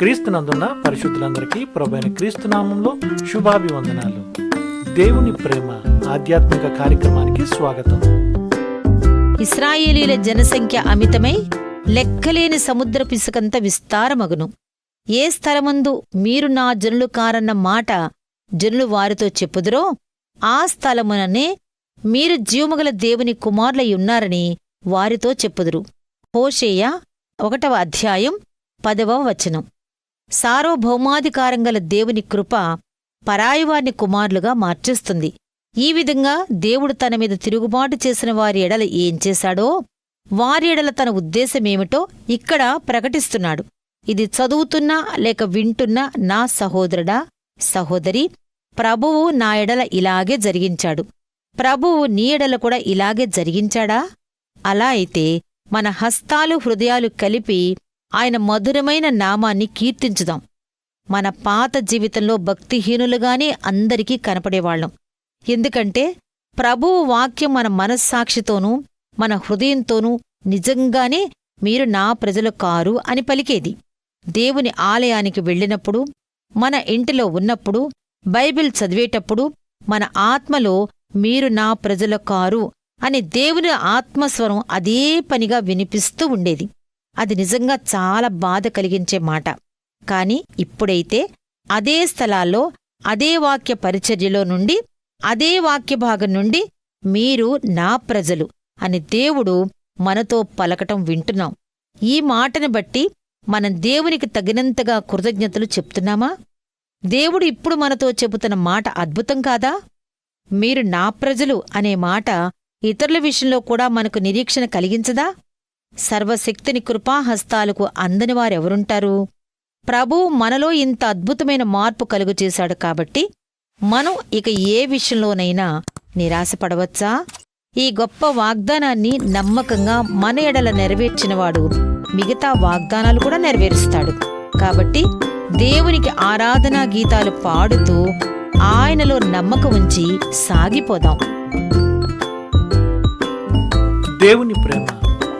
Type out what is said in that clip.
క్రీస్తునందున్న పరిశుద్ధులందరికీ ప్రభైన క్రీస్తునామంలో శుభాభివందనాలు. దేవుని ప్రేమ ఆధ్యాత్మిక కార్యక్రమానికి స్వాగతం. ఇస్రాయేలీల జనసంఖ్య అమితమై లెక్కలేని సముద్ర పిసుకంత విస్తారమగును. ఏ స్థలమందు మీరు నా జనులు కారన్న మాట జనులు వారితో చెప్పుదురో ఆ స్థలముననే మీరు జీవముగల దేవుని కుమారులయ్యున్నారని వారితో చెప్పుదురు. హోషేయ ఒకటవ అధ్యాయం పదవ వచనం. సార్వభౌమాధికారంగల దేవుని కృప పరాయివారిని కుమారులుగా మార్చేస్తుంది. ఈ విధంగా దేవుడు తన మీద తిరుగుబాటు చేసిన వారి ఎడల ఏం చేశాడో వారి ఎడల తన ఉద్దేశమేమిటో ఇక్కడ ప్రకటిస్తున్నాడు. ఇది చదువుతున్నా లేక వింటున్నా నా సహోదరుడా సహోదరి ప్రభువు నా ఎడల ఇలాగే జరిగించాడు. ప్రభువు నీ ఎడల కూడా ఇలాగే జరిగించాడా? అలా అయితే మన హస్తాలు హృదయాలు కలిపి ఆయన మధురమైన నామాన్ని కీర్తించుదాం. మన పాత జీవితంలో భక్తిహీనులుగానే అందరికీ కనపడేవాళ్ళం ఎందుకంటే ప్రభువు వాక్యం మన మనస్సాక్షితోనూ మన హృదయంతోనూ నిజంగానే మీరు నా ప్రజలు కారు అని పలికేది. దేవుని ఆలయానికి వెళ్ళినప్పుడు మన ఇంటిలో ఉన్నప్పుడు బైబిల్ చదివేటప్పుడు మన ఆత్మలో మీరు నా ప్రజల కారు అని దేవుని ఆత్మస్వరం అదే పనిగా వినిపిస్తూ ఉండేది. అది నిజంగా చాలా బాధ కలిగించే మాట. కాని ఇప్పుడైతే అదే స్థలాల్లో అదే వాక్య పరిచర్యలో నుండి అదే వాక్య భాగం నుండి మీరు నా ప్రజలు అని దేవుడు మనతో పలకటం వింటున్నాం. ఈ మాటను బట్టి మనం దేవునికి తగినంతగా కృతజ్ఞతలు చెప్తున్నామా? దేవుడు ఇప్పుడు మనతో చెబుతున్న మాట అద్భుతం కాదా? మీరు నా ప్రజలు అనే మాట ఇతరుల విషయంలో కూడా మనకు నిరీక్షణ కలిగించదా? సర్వశక్తిని కృపాహస్తాలకు అందని వారెవరుంటారు? ప్రభువు మనలో ఇంత అద్భుతమైన మార్పు కలుగు చేశాడు కాబట్టి మనం ఇక ఏ విషయంలోనైనా నిరాశపడవచ్చా? ఈ గొప్ప వాగ్దానాన్ని నమ్మకంగా మన ఎడల నెరవేర్చినవాడు మిగతా వాగ్దానాలు కూడా నెరవేరుస్తాడు. కాబట్టి దేవునికి ఆరాధనా గీతాలు పాడుతూ ఆయనలో నమ్మకం ఉంచి సాగిపోదాం. దేవుని ప్రేమ.